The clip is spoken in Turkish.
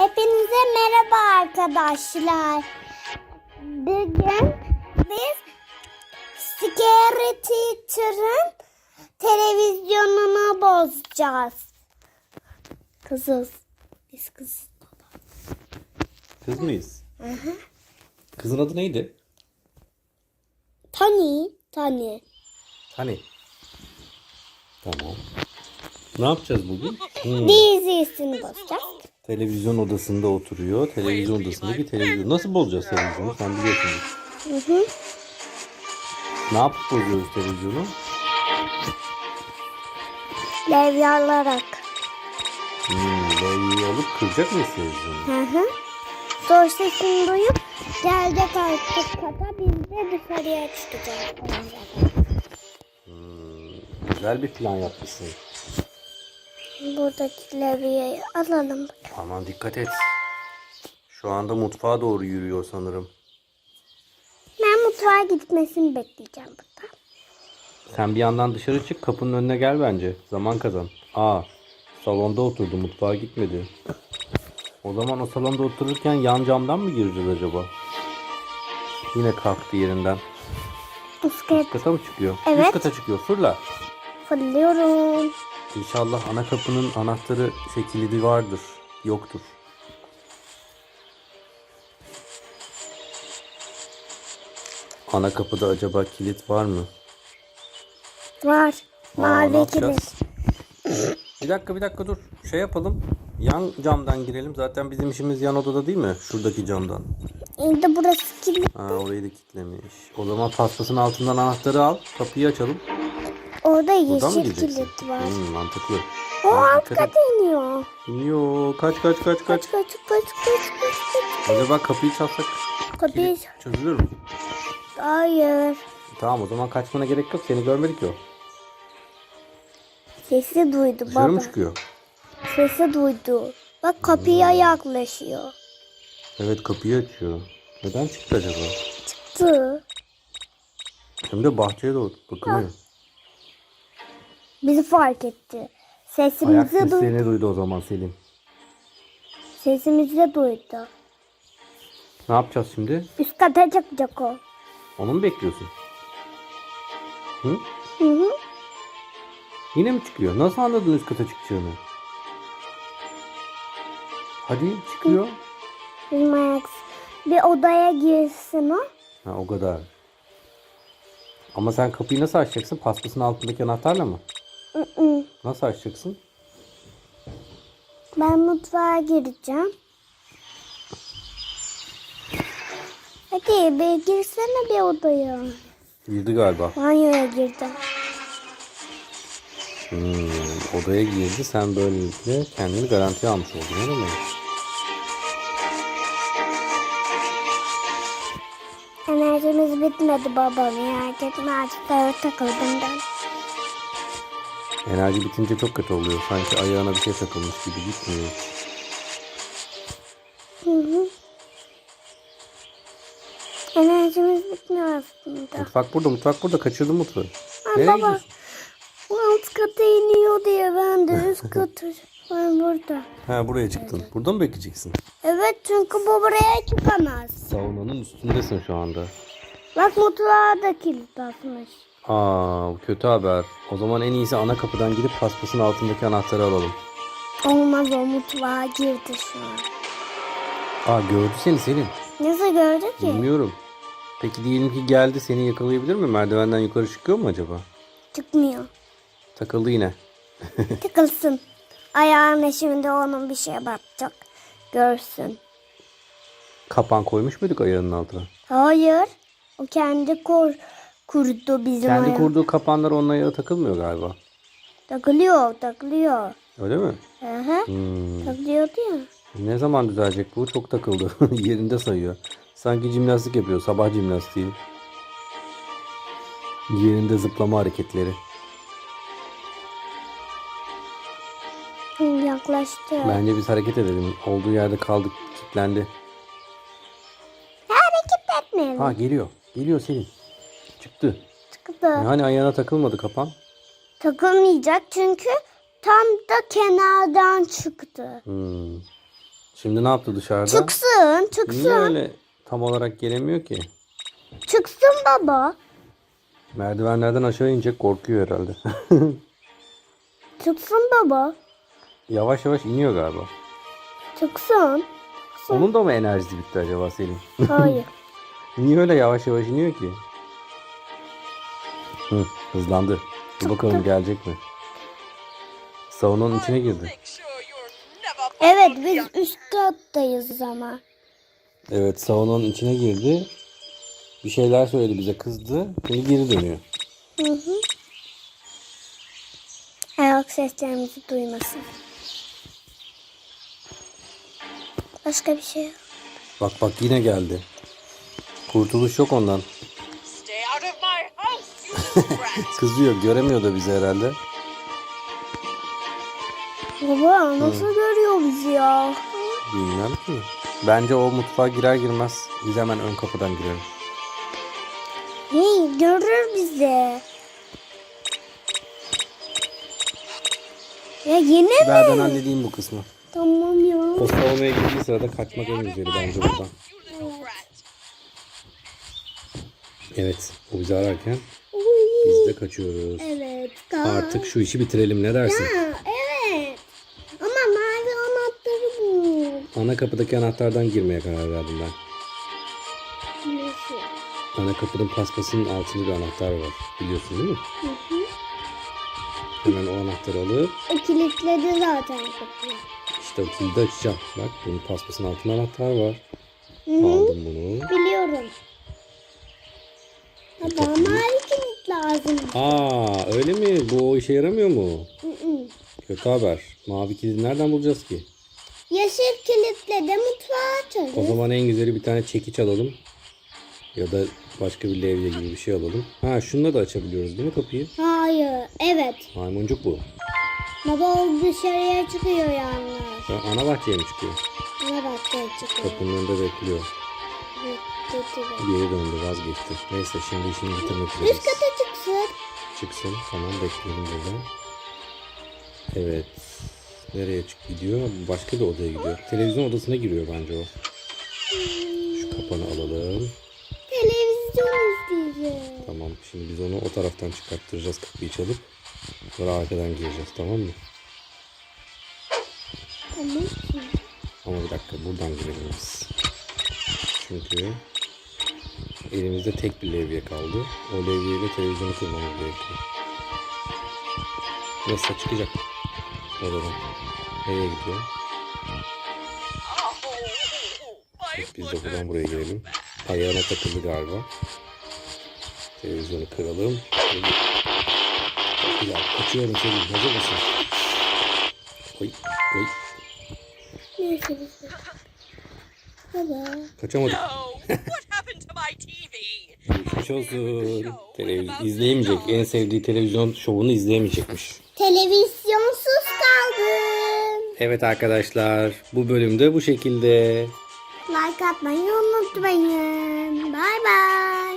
Hepinize merhaba arkadaşlar. Bugün biz Scary Teacher'ın televizyonunu bozacağız. Kızız. Biz kızız. Kız mıyız? Kızın adı neydi? Tony. Tony. Hani? Tamam. Ne yapacağız bugün? Hmm, Dizisini bozacağız. Televizyon odasında oturuyor. Televizyon odasındaki televizyon. Nasıl bozacağız televizyonu? Sen biliyorsun. Hı hı. Ne yapıp bozuyoruz televizyonu? Levye alarak. Hmm, levyeyi alıp kıracak mıyız televizyonu? Hı hı. Zor sesini duyup gelecek artık kata biz de dışarıya çıkacağız. Güzel bir plan yapmışsın. Buradaki levyeyi alalım. Aman dikkat et. Şu anda mutfağa doğru yürüyor sanırım. Ben mutfağa gitmesini bekleyeceğim burada. Sen bir yandan dışarı çık kapının önüne gel bence. Zaman kazan. Aa salonda oturdu mutfağa gitmedi. O zaman o salonda otururken yan camdan mı gireceğiz acaba? Yine kalktı yerinden. Isket Üst kata mı çıkıyor? Evet. Üst kata çıkıyor. Fırla. fırlıyorum. İnşallah ana kapının anahtarı şey kilidi vardır. Yoktur. Ana kapıda acaba kilit var mı? Var. Aa, Mavi kilit. Bir dakika bir dakika dur. Şey yapalım. Yan camdan girelim. Zaten bizim işimiz yan odada değil mi? Şuradaki camdan. Şimdi burası kilit. Ha orayı da kilitlemiş. O zaman paspasın altından anahtarı al. Kapıyı açalım. Orada yeşil kilit var. Hmm, mantıklı. O alt kata iniyor. İniyor. Kaç kaç kaç kaç. Kaç kaç kaç kaç kaç kaç. Acaba kapıyı çalsak Kapıyı... kilit çözülür mü? Hayır. Tamam o zaman kaçmana gerek yok. Seni görmedik ya. Sesi duydu Dışarı baba. mı çıkıyor? Sesi duydu. Bak kapıya yaklaşıyor. Evet kapıyı açıyor. Neden çıktı acaba? Tı. Hem de bahçeye doğru bakınıyor. Bizi fark etti. Ayak Sesimizi duydu. seslerini duydu o zaman Selim. Sesimizi de duydu. Ne yapacağız şimdi? Üst kata çıkacak o. Onu mu bekliyorsun? Hı? Hı hı. Yine mi çıkıyor? Nasıl anladın üst kata çıkacağını? Hadi çıkıyor. Bizim ayak bir odaya girsin o. Ha o kadar. Ama sen kapıyı nasıl açacaksın? Paspasın altındaki anahtarla mı? Nasıl açacaksın? Ben mutfağa gireceğim. Hadi bir girsene bir odaya. Girdi galiba. Banyoya girdim. Hmm, odaya girdi. Sen böylelikle kendini garantiye almış oldun öyle mi? Enerjimiz bitmedi baba. Merak etme artık takıldım ben. Enerji bitince çok kötü oluyor. Sanki ayağına bir şey takılmış gibi gitmiyor. Hı hı. Enerjimiz bitmiyor aslında. Mutfak burada, mutfak burada. Kaçırdım mutfağı. Ay Nereye baba. gidiyorsun? Alt kata iniyor diye ben de üst kata. Ben burada. Ha buraya çıktın. Burada mı bekleyeceksin? Evet çünkü bu buraya çıkamaz. Saunanın üstündesin şu anda. Bak mutfağa da kilit atmış. Aa bu kötü haber. O zaman en iyisi ana kapıdan gidip paspasın altındaki anahtarı alalım. Olmaz o mutfağa girdi şu an. Aa gördü seni Selim. Nasıl gördü ki? Bilmiyorum. Peki diyelim ki geldi seni yakalayabilir mi? Merdivenden yukarı çıkıyor mu acaba? Çıkmıyor. Takıldı yine. Tıkılsın. Ayağına şimdi onun bir şeye batacak. Görsün. Kapan koymuş muyduk ayağının altına? Hayır. O kendi kur, kurdu bizim Kendi ayağı. kurduğu kapanlar onun ayağı takılmıyor galiba. Takılıyor, takılıyor. Öyle mi? Hı hı. Hmm. Takılıyordu ya. Ne zaman düzelecek bu? Çok takıldı. Yerinde sayıyor. Sanki jimnastik yapıyor. Sabah jimnastiği. Yerinde zıplama hareketleri. Yaklaştı. Bence biz hareket edelim. Olduğu yerde kaldık. Kilitlendi. Hareket etmeyelim. Ha geliyor. Geliyor Selin. Çıktı. Çıktı. Yani ayağına takılmadı kapan. Takılmayacak çünkü tam da kenardan çıktı. Hmm. Şimdi ne yaptı dışarıda? Çıksın, Niye çıksın. öyle tam olarak gelemiyor ki? Çıksın baba. Merdivenlerden aşağı inecek korkuyor herhalde. Çıksın baba. yavaş yavaş iniyor galiba. Çıksın. Onun da mı enerjisi bitti acaba Selim? Hayır. Niye öyle yavaş yavaş iniyor ki? Hı, hızlandı. Dur bakalım gelecek mi? Salonun içine girdi. Evet biz üst kattayız ama. Evet salonun içine girdi. Bir şeyler söyledi bize kızdı. Şimdi geri dönüyor. Hı hı. Ayak seslerimizi duymasın. Başka bir şey yok. Bak bak yine geldi. Kurtuluş yok ondan. Kızıyor göremiyor da bizi herhalde. Baba nasıl görüyor bizi ya? Bilmem ki. Bence o mutfağa girer girmez biz hemen ön kapıdan girelim. Hey görür bizi. Ya yine Ver ben mi? halledeyim bu kısmı. Tamam ya. O salonaya gittiği sırada kaçmak en güzeli bence buradan. Evet o bizi ararken biz de kaçıyoruz. Evet. Artık şu işi bitirelim ne dersin? Ha, evet. Ama mavi anahtarı bu. Ana kapıdaki anahtardan girmeye karar verdim ben. Nasıl? Ana kapının paspasının altında bir anahtar var. Biliyorsun değil mi? Hı hı. Hemen o anahtarı alıp O kilitledi zaten kapıyı. işte o kilidi açacağım. Bak bunun paspasının altında anahtar var. Hı hı. Aldım bunu. Biliyorum. Baba mavi lazım. Aa öyle mi? Bu o işe yaramıyor mu? Kötü haber. Mavi kilidi nereden bulacağız ki? Yeşil kilitle de mutfağı O açarız. zaman en güzeli bir tane çekiç alalım. Ya da başka bir levye gibi bir şey alalım. Ha şununla da açabiliyoruz değil mi kapıyı? Hayır. Evet. Maymuncuk bu. Baba o dışarıya çıkıyor yalnız. Ha, ana bahçeye mi çıkıyor? Ona bak çıkıyor. Kapının önünde bekliyor. Geri döndü vazgeçti. Neyse şimdi işini bitirmek Üst üzereyiz. kata çıksın. Çıksın. Tamam bekleyelim burada. Evet. Nereye çık gidiyor? Başka bir odaya gidiyor. Televizyon odasına giriyor bence o. Şu kapanı alalım. Televizyon izleyeceğiz. Tamam. Şimdi biz onu o taraftan çıkarttıracağız kapıyı çalıp. Sonra arkadan gireceğiz tamam mı? Tamam. Ama bir dakika buradan girelim biz. Çünkü elimizde tek bir levye kaldı. O levyeyle televizyonu kurmamız gerekiyor. Nasıl çıkacak? Oradan. Nereye gidiyor? Biz de buradan buraya girelim. Ayağına takıldı galiba. Televizyonu kıralım. Ya, kaçıyorum Selim. Hazır mısın? Oy, oy. Neyse. Kaçamadık. Geçmiş olsun. Televizyon izleyemeyecek. En sevdiği televizyon şovunu izleyemeyecekmiş. Televizyonsuz kaldım. Evet arkadaşlar. Bu bölümde bu şekilde. Like atmayı unutmayın. Bay bay.